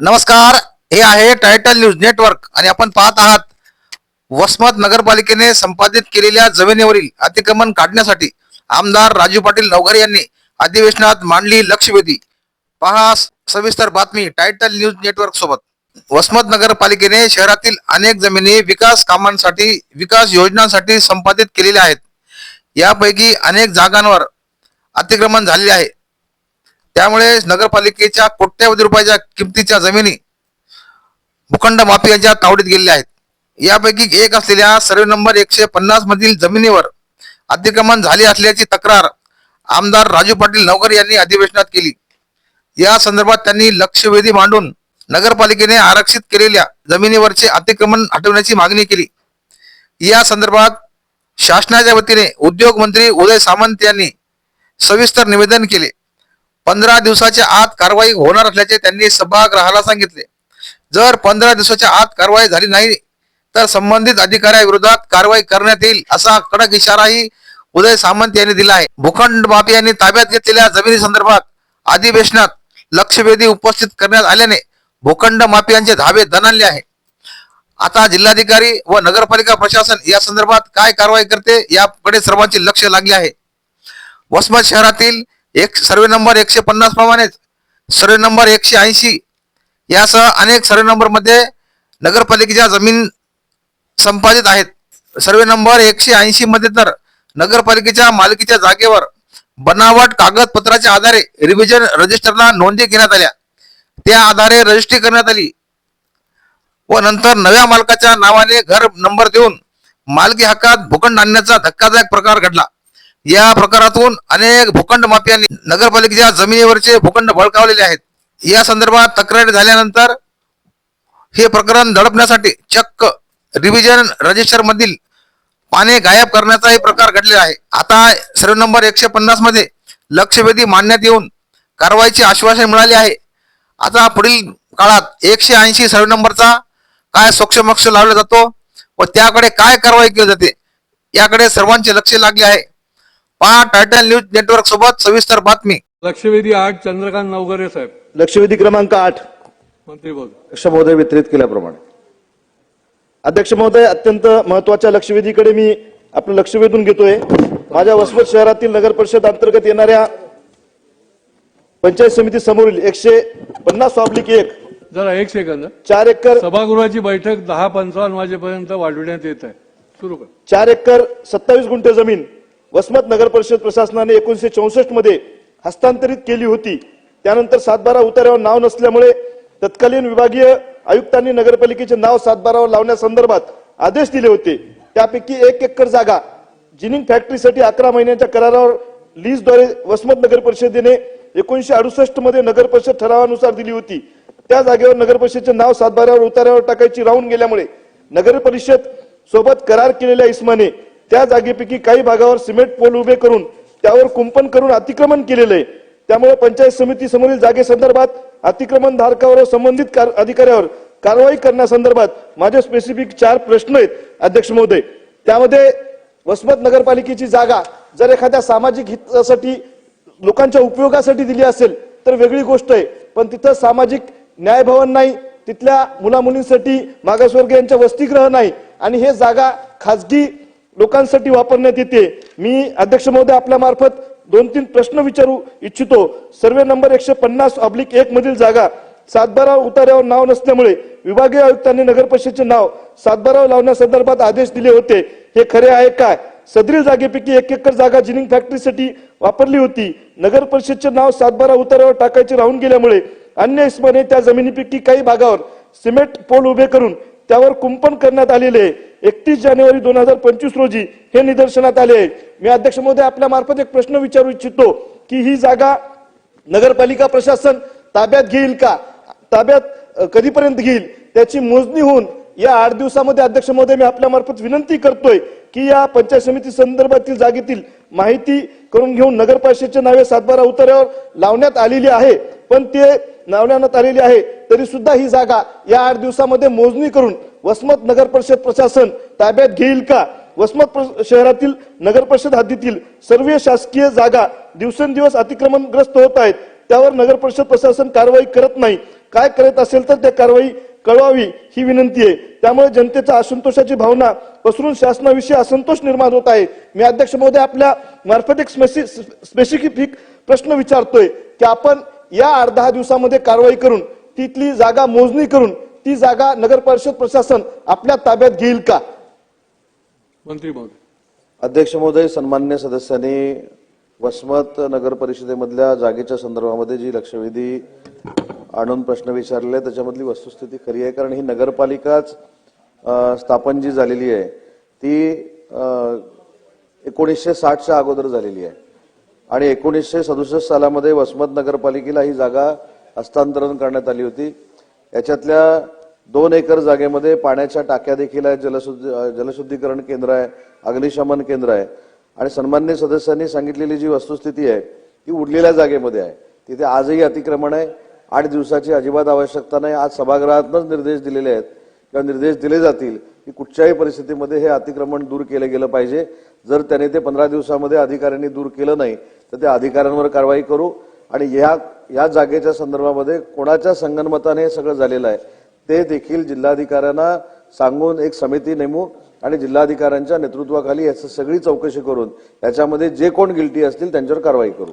नमस्कार हे आहे टायटल न्यूज नेटवर्क आणि आपण पाहत आहात वसमत नगरपालिकेने संपादित केलेल्या जमिनीवरील अतिक्रमण काढण्यासाठी आमदार राजू पाटील नवघरे यांनी अधिवेशनात मांडली लक्षवेधी. पहा सविस्तर बातमी टायटल न्यूज नेटवर्क सोबत. वसमत नगरपालिकेने शहरातील अनेक जमिनी विकास कामांसाठी विकास योजनांसाठी संपादित केलेल्या आहेत. यापैकी अनेक जागांवर अतिक्रमण झालेले आहे. त्यामुळे नगरपालिकेच्या कोट्यवधी रुपयाच्या किमतीच्या जमिनी भूखंड माफियाच्या तावडीत गेलेल्या आहेत. यापैकी एक असलेल्या सर्वे नंबर एकशे पन्नास मधील जमिनीवर अतिक्रमण झाले असल्याची तक्रार आमदार राजू पाटील नवकर यांनी अधिवेशनात केली. या संदर्भात त्यांनी लक्षवेधी मांडून नगरपालिकेने आरक्षित केलेल्या जमिनीवरचे अतिक्रमण हटवण्याची मागणी केली. या संदर्भात शासनाच्या वतीने उद्योग मंत्री उदय सामंत यांनी सविस्तर निवेदन केले. पंधरा दिवसाच्या आत कारवाई होणार असल्याचे त्यांनी सभागृहाला सांगितले. जर पंधरा दिवसाच्या आत कारवाई झाली नाही तर संबंधित अधिकाऱ्याविरोधात कारवाई करण्यात येईल असा कडक इशाराही उदय सामंत यांनी दिला आहे. भूखंड माफियांनी ताब्यात घेतलेल्या जमिनी संदर्भात अधिवेशनात लक्षवेधी उपस्थित करण्यात आल्याने भूखंड माफियांचे धावे दणाले आहे. आता जिल्हाधिकारी व नगरपालिका प्रशासन या संदर्भात काय कारवाई करते याकडे सर्वांचे लक्ष लागले आहे. वसमत शहरातील एक सर्वे नंबर एकशे पन्नास प्रमाणेच. सर्वे नंबर एकशे ऐंशी. यासह अनेक सर्वे नंबरमध्ये नगरपालिकेच्या जमीन संपादित आहेत. सर्वे नंबर एकशे ऐंशी मध्ये तर नगरपालिकेच्या मालकीच्या जागेवर बनावट कागदपत्राच्या आधारे रिव्हिजन रजिस्टरला नोंदी घेण्यात आल्या. त्या आधारे रजिस्ट्री करण्यात आली. व नंतर नव्या मालकाच्या नावाने घर नंबर देऊन मालकी हक्कात भूखंड आणण्याचा धक्कादायक प्रकार घडला. या प्रकारातून अनेक भूखंड माफियांनी नगरपालिकेच्या जमिनीवरचे भूखंड बळकावलेले आहेत. या संदर्भात तक्रारी झाल्यानंतर हे प्रकरण दडपण्यासाठी चक्क रिव्हिजन रजिस्टर मधील पाने गायब करण्याचाही प्रकार घडलेला आहे. आता सर्व नंबर एकशे पन्नासमध्ये लक्षवेधी मांडण्यात येऊन कारवाईचे आश्वासन मिळाले आहे. आता पुढील काळात एकशे ऐंशी सर्व नंबरचा काय सोक्षमक्ष लावला जातो व त्याकडे काय कारवाई केली जाते याकडे सर्वांचे लक्ष लागले आहे. पहा टायटल न्यूज नेटवर्क सोबत सविस्तर बातमी. लक्षवेधी आठ चंद्रकांत नवघरे साहेब. लक्षवेधी क्रमांक आठ. मंत्री बोल. अध्यक्ष महोदय वितरित केल्याप्रमाणे. अध्यक्ष महोदय अत्यंत महत्त्वाच्या लक्षवेधीकडे मी आपलं लक्ष वेधून घेतोय. माझ्या वसमत शहरातील नगर परिषद अंतर्गत येणाऱ्या पंचायत समिती समोरील एकशे पन्नास ऑब्लिक एक. जरा एक सेकंद चार एकर सभागृहाची बैठक दहा पंचावन्न वाजेपर्यंत वाढवण्यात येत आहे. सुरू कर. चार एकर सत्तावीस गुंठे जमीन. वसमत नगर परिषद प्रशासनाने एकोणीशे चौसष्टमध्ये हस्तांतरित केली होती. त्यानंतर सातबारा उतार्यावर नाव नसल्यामुळे तत्कालीन विभागीय आयुक्तांनी नगरपालिकेचे नाव सातबारावर लावण्यासंदर्भात आदेश दिले होते. त्यापैकी एक एकर जागा जिनिंग फॅक्टरीसाठी अकरा महिन्यांच्या करारावर लीजद्वारे वसमत नगर परिषदेने एकोणीशे अडुसष्टमध्ये नगर परिषद ठरावानुसार दिली होती. त्या जागेवर नगर परिषदेचे नाव सातबाऱ्यावर उतार्यावर टाकायची राहून गेल्यामुळे नगर परिषद सोबत करार केलेल्या इस्माने त्या जागेपैकी काही भागावर सिमेंट पोल उभे करून त्यावर कुंपण करून अतिक्रमण केलेलं आहे. त्यामुळे पंचायत समिती समोरील जागेसंदर्भात अतिक्रमण धारकावर संबंधित कार- अधिकाऱ्यावर कारवाई करण्यासंदर्भात माझे स्पेसिफिक चार प्रश्न आहेत अध्यक्ष महोदय. त्यामध्ये वसमत नगरपालिकेची जागा जर एखाद्या सामाजिक हितासाठी लोकांच्या उपयोगासाठी दिली असेल तर वेगळी गोष्ट आहे. पण तिथं सामाजिक न्यायभवन नाही तिथल्या मुलामुलींसाठी मागासवर्गीयांच्या वसतिगृह नाही आणि हे जागा खाजगी लोकांसाठी वापरण्यात येते. मी अध्यक्ष महोदय आपल्या मार्फत दोन तीन प्रश्न विचारू इच्छितो. सर्वे नंबर एकशे पन्नास ऑब्लिक एक मधील जागा सातबारा उतार्यावर नाव नसल्यामुळे विभागीय आयुक्तांनी नगर परिषदेचे नाव सातबारावर लावण्यासंदर्भात आदेश दिले होते. हे खरे आहे काय सदरील जागेपैकी एक एकर जागा जिनिंग फॅक्टरीसाठी वापरली होती. नगर परिषदेचे नाव सातबारा उतार्यावर टाकायचे राहून गेल्यामुळे अन्य इस्माने त्या जमिनीपैकी काही भागावर सिमेंट पोल उभे करून त्यावर कुंपण करण्यात आलेले आहे. एकतीस जानेवारी दोन हजार पंचवीस रोजी हे निदर्शनात आले आहे. मी अध्यक्ष महोदय आपल्या मार्फत एक प्रश्न विचारू इच्छितो की ही जागा नगरपालिका प्रशासन ताब्यात घेईल का? ताब्यात कधीपर्यंत घेईल? त्याची मोजणी होऊन या आठ दिवसामध्ये अध्यक्ष महोदय मी आपल्या मार्फत विनंती करतोय की या पंचायत समिती संदर्भातील जागेतील माहिती करून घेऊन नगर परिषदेच्या नावे सातबारा उतार्यावर लावण्यात आलेली आहे. पण ते नावण्यात आलेली आहे तरी सुद्धा ही जागा या आठ दिवसामध्ये मोजणी करून वसमत नगर परिषद प्रशासन ताब्यात घेईल का? वसमत शहरातील नगर परिषद हद्दीतील सर्व शासकीय जागा दिवसेंदिवस अतिक्रमणग्रस्त होत आहेत. त्यावर नगर परिषद प्रशासन कारवाई करत नाही. काय करत असेल तर त्या कारवाई कळवावी ही विनंती आहे. त्यामुळे जनतेचा असंतोषाची भावना पसरून शासनाविषयी असंतोष निर्माण होत आहे. मी अध्यक्ष महोदय आपल्या मार्फत एक स्पेसिफिक प्रश्न विचारतोय की आपण या आठ दहा दिवसामध्ये कारवाई करून तिथली जागा मोजणी करून ती जागा नगर परिषद प्रशासन आपल्या ताब्यात घेईल का? मंत्री महोदय. अध्यक्ष महोदय सन्मान्य सदस्यांनी वसमत नगर परिषदेमधल्या जागेच्या संदर्भामध्ये जी लक्षवेधी आणून प्रश्न विचारले त्याच्यामधली वस्तुस्थिती खरी आहे. कारण ही नगरपालिकाच स्थापन जी झालेली आहे ती एकोणीसशे साठच्या अगोदर झालेली आहे. आणि एकोणीसशे सदुसष्ट सालामध्ये वसमत नगरपालिकेला ही जागा हस्तांतरण करण्यात आली होती. याच्यातल्या दोन एकर जागेमध्ये पाण्याच्या टाक्या देखील आहेत जलशुद्धी जलशुद्धीकरण केंद्र आहे अग्निशमन केंद्र आहे. आणि सन्मान्य सदस्यांनी सांगितलेली जी वस्तुस्थिती आहे ती उरलेल्या जागेमध्ये आहे. तिथे आजही अतिक्रमण आहे. आठ दिवसाची अजिबात आवश्यकता नाही. आज सभागृहातूनच निर्देश दिलेले आहेत. किंवा निर्देश दिले जातील की कुठच्याही परिस्थितीमध्ये हे अतिक्रमण दूर केलं गेलं पाहिजे. जर त्याने ते पंधरा दिवसामध्ये अधिकाऱ्यांनी दूर केलं नाही तर त्या अधिकाऱ्यांवर कारवाई करू. आणि ह्या या जागेच्या संदर्भामध्ये कोणाच्या संगनमताने हे सगळं झालेलं आहे ते देखील जिल्हाधिकाऱ्यांना सांगून एक समिती नेमू आणि जिल्हाधिकाऱ्यांच्या नेतृत्वाखाली याची सगळी चौकशी करून याच्यामध्ये जे कोण गिल्टी असतील त्यांच्यावर कारवाई करू.